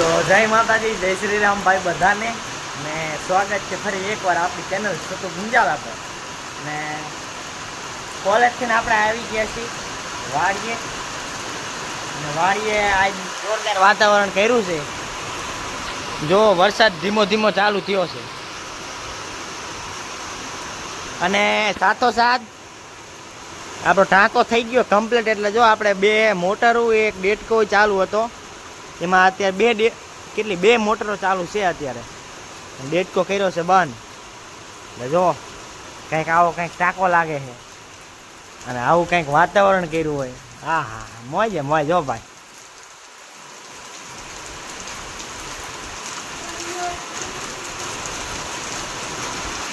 તો જય માતાજી, જય શ્રી રામ ભાઈ બધાને. ને સ્વાગત છે ફરી એકવાર આપણી ચેનલ છોટું ગુંજાલા પર. ને કોલેજથી આપણે આવી ગયા છીએ, વાડીએ. ને વાડીએ આજ જોરદાર વાતાવરણ કર્યું છે. જો વરસાદ ધીમો ધીમો ચાલુ થયો છે. અને સાથોસાથ આપણો ટાંકો થઈ ગયો કમ્પ્લીટ એટલે જો આપણે બે મોટરો, એક ડેટકો ચાલુ હતો. એમાં અત્યારે બે ડે કેટલી? બે મોટરો ચાલુ છે અત્યારે. ડેટકો કર્યો છે બંધ. એટલે જો, કંઈક આવો કંઈક ટાંકો લાગે છે. અને આવું કંઈક વાતાવરણ કર્યું હોય. હા હા મોજે મોજ જો ભાઈ.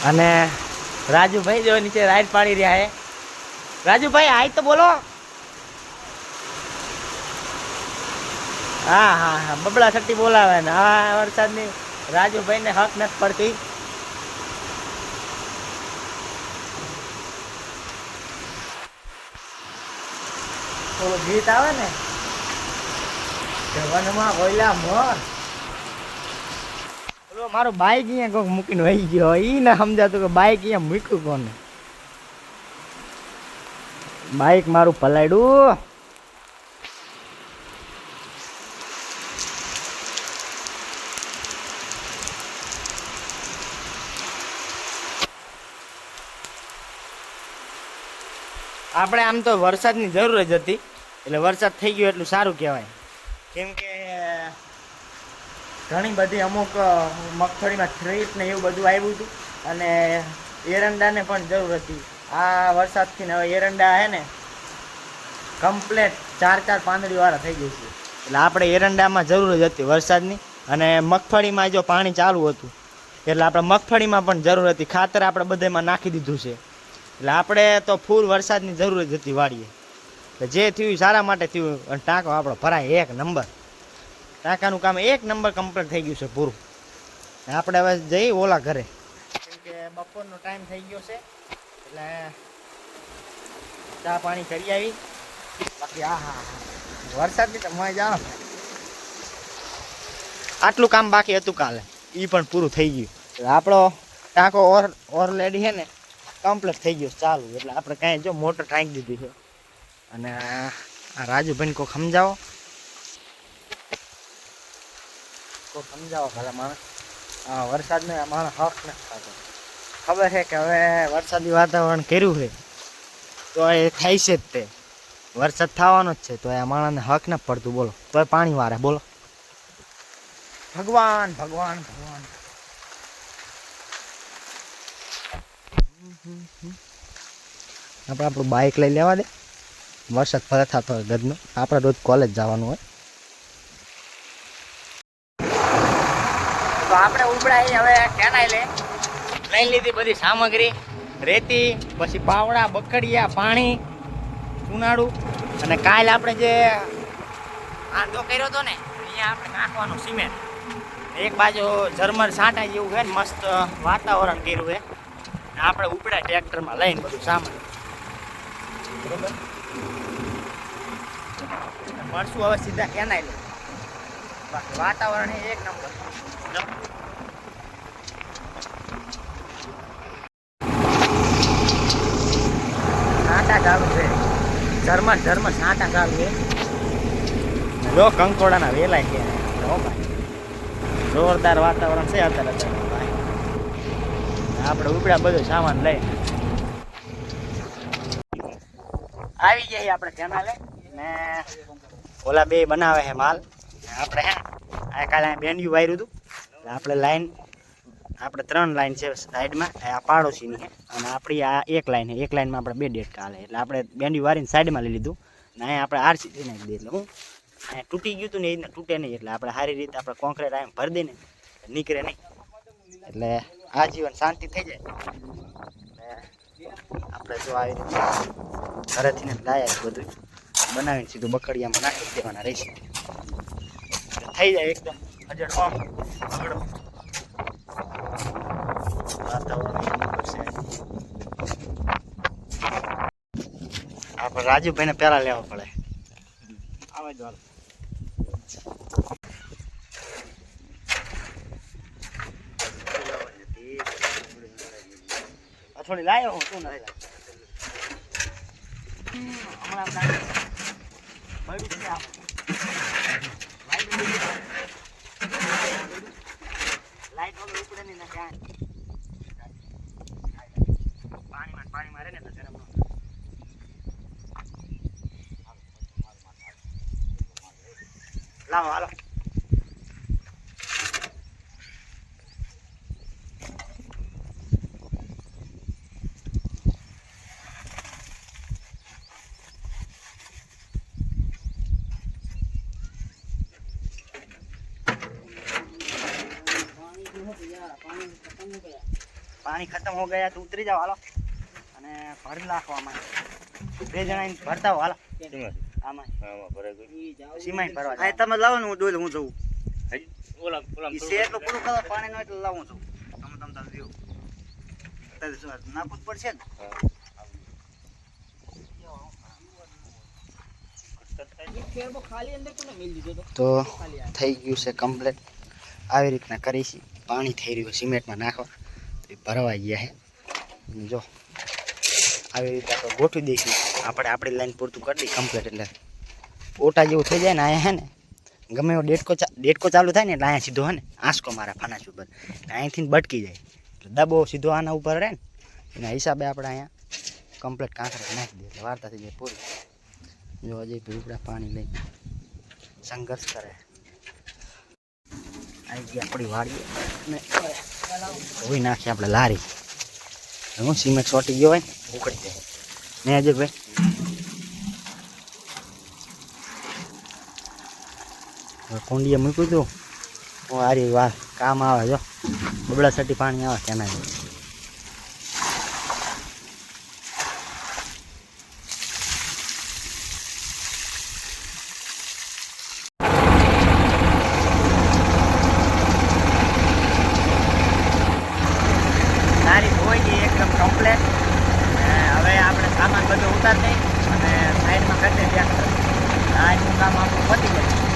અને રાજુભાઈ જો નીચે રાઈડ પાડી રહ્યા છે. રાજુભાઈ આય તો બોલો. હા હા હા. બબડા છઠ્ઠી બોલાવે ને. આ વરસાદની રાજુભાઈને હક નથી પડતી. ઓલું ગીત આવે ને વનમાં બોલ્યા મોર. ઓલો મારો બાઈક અહીંયા કોઈક મૂકીને વહી ગયો. એ ના સમજાતું કે બાઈક અહીંયા મૂક્યું કોને? બાઈક મારું પલાડ્યું આપણે આમ તો વરસાદની જરૂર જ હતી. એટલે વરસાદ થઈ ગયો એટલું સારું કહેવાય. કેમ કે ઘણી બધી અમુક મગફળીમાં થ્રીપ ને એવું બધું આવ્યું હતું. અને એરંડાને પણ જરૂર હતી. આ વરસાદથી ને હવે એરંડા હે ને કમ્પ્લેટ ચાર ચાર પાંદડીવાળા થઈ ગઈ છે. એટલે આપણે એરંડામાં જરૂર જ હતી વરસાદની. અને મગફળીમાં જો પાણી ચાલુ હતું એટલે આપણે મગફળીમાં પણ જરૂર હતી. ખાતર આપણે બધામાં નાખી દીધું છે. એટલે આપણે તો ફૂલ વરસાદની જરૂર જ હતી વાડીએ. એટલે જે થયું સારા માટે થયું. અને ટાંકો આપણો ભરાય એક નંબર. ટાંકાનું કામ એક નંબર કમ્પ્લીટ થઈ ગયું છે પૂરું. આપણે હવે જઈ ઓલા ઘરે. કે બપોરનો ટાઈમ થઈ ગયો છે. એટલે ચા પાણી કરી આવી. બાકી આ હા વરસાદની તો મજા જાણો આટલું કામ બાકી હતું કાલે. એ પણ પૂરું થઈ ગયું. આપણો ટાંકો ઓર, ઓરલેડી છે ને કમ્પ્લીટ થઈ ગયું ચાલુ. એટલે આપણે કાંઈ જો મોટર ટાંકી દીધી છે. અને આ રાજુભાઈને કોઈ સમજાવો. કોઈ સમજાવો ખરા માણસ. હા વરસાદને માણસ હક નથી થતો ખબર છે કે હવે વરસાદી વાતાવરણ કર્યું છે. તો એ થાય છે જ તે. વરસાદ થવાનો જ છે. તો એ માણસને હક નથી પડતું. બોલો. તો પાણી વારે, બોલો. ભગવાન ભગવાન ભગવાન આપણે આપણું બાઇક લઈ લેવા દે. વરસાદ ફરે થતો હોય ગદનો. આપણે રોજ કોલેજ જવાનું હોય. તો આપણે ઉપડાઈ હવે કેનાઈ લે લઈ લીધી બધી સામગ્રી. રેતી, પછી પાવડા, બકડિયા, પાણી, ઉનાળું. અને કાલ આપણે જે આંધો કર્યો હતો ને, અહીંયા આપણે નાખવાનું સિમેન્ટ. એક બાજુ ઝરમર સાંટા જેવું છે મસ્ત વાતાવરણ કર્યું છે. આપણે ઉપડ્યા ટ્રેક્ટરમાં લઈને બધું સામાન. બરોબર? મળશું હવે સીધા કેનાય લે બાકી વાતાવરણ એક નંબર. સાંટા ચાલુ છે. ધર્મ ધર્મ સાંટા ચાલુ છે. જો કંકોડાના વેલાય છે. જોરદાર વાતાવરણ છે અત્યારે અત્યારે આપણે ઉપડ્યા બધું સામાન લઈ. આવી જઈએ આપણે કેનાલે ને ઓલા બે બનાવે છે માલ. આપણે હે, આ કાલે બેન્યુ વાર્યું હતું. આપણે લાઈન, આપણે ત્રણ લાઈન છે સાઈડમાં, આ પાડોશીની છે. અને આપણી આ એક લાઈન છે. એક લાઈનમાં આપણે બે ડેટ કાલે એટલે આપણે બેન્યુ વારીને સાઈડમાં લઈ લીધું. ને અહીંયા આપણે આરસી નાખી દઈએ એટલે હું તૂટી ગયું હતું ને એ તૂટે નહીં. એટલે આપણે સારી રીતે આપણે કોન્ક્રીટ આમ ભરી દઈને નીકળે નહીં. એટલે આજીવન શાંતિ થઈ જાય. આપણે જો આવી રીતે ઘરેથી લાયા બધું. બનાવીને સીધું બકડિયામાં નાખી દેવાના રહેશે થઈ જાય એકદમ હજર એક નંબર આપણે રાજુભાઈને પહેલા લેવા પડે. આવે જ થોડી લાયો હું, તું નથી આ. લાઈટ વગર ઉપડે નહીં પાણીમાં પાણી મારે ને તો ગરમ. લાવો, હાલો પાણી ખતમ હો ગયા તો ઉતરી જાવ હાલો અને ભરી નાખવામાં બે જણા ભરતા હો હાલો આમાં સીમાઈ ભરવા જાઓ. તમે લાવો ને હું ડોલ હું જઉં ઓલા શેર તો પૂરું કરો પાણી નો એટલે લાવું છું તમે તમે દ્યો. શું નાખવું જ પડશે ને તો થઈ ગયું છે કમ્પ્લેટ આવી રીતના કરીશી પાણી થઈ રહ્યું સિમેન્ટમાં નાખવા ભરવાઈ ગયા છે અને જો, આવી રીતે આપણે ગોઠવી દઈશું. આપણે આપણી લાઈન પૂરતું કરી દઈએ કમ્પ્લીટ એટલે. ઓટા જેવું થઈ જાય ને અહીંયા હે ને, ગમે એવો ડેટકો ચા- ડેટકો ચાલુ થાય ને એટલે અહીંયા સીધો હે ને આંસકો મારા ફાના ઉપર. અહીંથી બટકી જાય. એટલે દબો સીધો આના ઉપર રહે ને, એના હિસાબે આપણે અહીંયા કમ્પ્લીટ કાંકરા નાખી દઈએ. એટલે વાર્તા થઈ જાય પૂરી. જો અજય ભીપડા પાણી લઈ સંઘર્ષ કરે. આવી ગઈ આપણી વાડી ને ધોઈ નાખી આપણે લારી. હું સિમેન્ટ ચોટી ગયો હોય ઉકળી જાય. ને અજયભાઈ કુંડીએ મૂક્યું હતું હું આરી વાર કામ આવે જો. બબડા સટી પાણી આવે કેના સારી ધોઈ ગઈ એકદમ કમ્પ્લેટ હવે આપણે સામાન બધો ઉતારી દઈ અને સાઈડમાં કરી દે ત્યાં આ કામ આપણું પતી જાય.